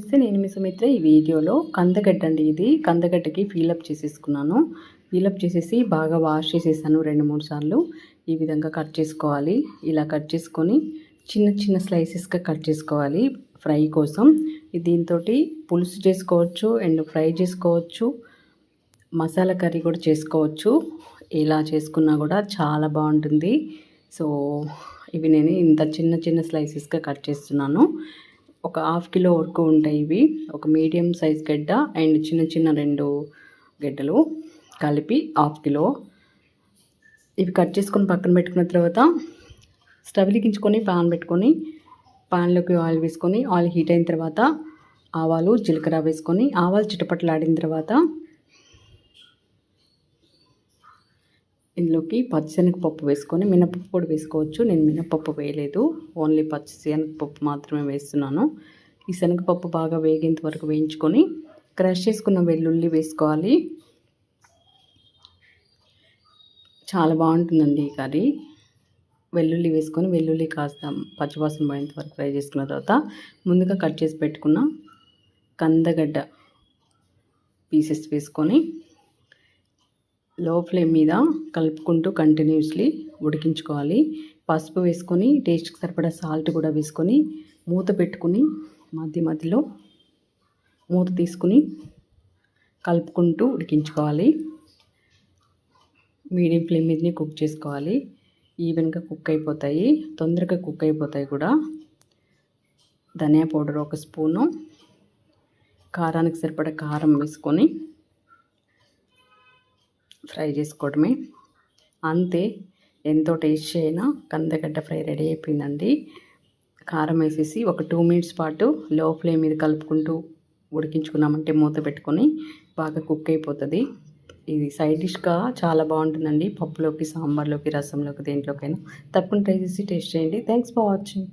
నమస్తే నేను మీ సుమిత్ర ఈ వీడియోలో కందగడ్డ అండి ఇది. కందగడ్డకి ఫీలప్ చేసేసుకున్నాను. ఫీలప్ చేసేసి బాగా వాష్ చేసేసాను రెండు మూడు సార్లు. ఈ విధంగా కట్ చేసుకోవాలి. ఇలా కట్ చేసుకొని చిన్న చిన్న స్లైసెస్గా కట్ చేసుకోవాలి ఫ్రై కోసం. దీంతో పులుసు చేసుకోవచ్చు అండ్ ఫ్రై చేసుకోవచ్చు మసాలా కర్రీ కూడా చేసుకోవచ్చు. ఇలా చేసుకున్నా కూడా చాలా బాగుంటుంది. సో ఇవి నేను ఇంత చిన్న చిన్న స్లైసెస్గా కట్ చేస్తున్నాను. ఒక హాఫ్ కిలో వరకు ఉంటాయి ఇవి. ఒక మీడియం సైజ్ గడ్డ అండ్ చిన్న చిన్న రెండు గడ్డలు కలిపి హాఫ్ కిలో ఇవి కట్ చేసుకొని పక్కన పెట్టుకున్న తర్వాత స్టవ్ లిగించుకొని పాన్ పెట్టుకొని పాన్లోకి ఆయిల్ వేసుకొని ఆయిల్ హీట్ అయిన తర్వాత ఆవాలు జీలకర్ర వేసుకొని ఆవాలు చిటపట్లాడిన తర్వాత ఇందులోకి పచ్చిశనగపప్పు వేసుకొని మినపప్పు కూడా వేసుకోవచ్చు. నేను మినపప్పు వేయలేదు. ఓన్లీ పచ్చి శనగపప్పు మాత్రమే వేస్తున్నాను. ఈ శనగపప్పు బాగా వేగేంత వరకు వేయించుకొని క్రష్ చేసుకున్న వెల్లుల్లి వేసుకోవాలి. చాలా బాగుంటుందండి ఈ కర్రీ. వెల్లుల్లి వేసుకొని వెల్లుల్లి కాస్త పచ్చివాసన పోయేంత వరకు ఫ్రై చేసుకున్న తర్వాత ముందుగా కట్ చేసి పెట్టుకున్న కందగడ్డ పీసెస్ వేసుకొని లో ఫ్లేమ్ మీద కలుపుకుంటూ కంటిన్యూస్లీ ఉడికించుకోవాలి. పసుపు వేసుకొని టేస్ట్కి సరిపడా సాల్ట్ కూడా వేసుకొని మూత పెట్టుకుని మధ్య మధ్యలో మూత తీసుకుని కలుపుకుంటూ ఉడికించుకోవాలి. మీడియం ఫ్లేమ్ మీదనే కుక్ చేసుకోవాలి. ఈవెన్గా కుక్ అయిపోతాయి. తొందరగా కుక్ అయిపోతాయి కూడా. ధనియా పౌడర్ ఒక స్పూను. కారానికి సరిపడా కారం వేసుకొని ఫ్రై చేసుకోవడమే. అంతే ఎంతో టేస్ట్ అయినా కందగడ్డ ఫ్రై రెడీ అయిపోయిందండి. కారం వేసేసి ఒక టూ మినిట్స్ పాటు లో ఫ్లేమ్ మీద కలుపుకుంటూ ఉడికించుకున్నామంటే మూత పెట్టుకొని బాగా కుక్ అయిపోతుంది. ఇది సైడ్ డిష్గా చాలా బాగుంటుందండి. పప్పులోకి సాంబార్లోకి రసంలోకి దేంట్లోకైనా. తప్పకుండా ట్రై చేసి టేస్ట్ చేయండి. Thanks for watching.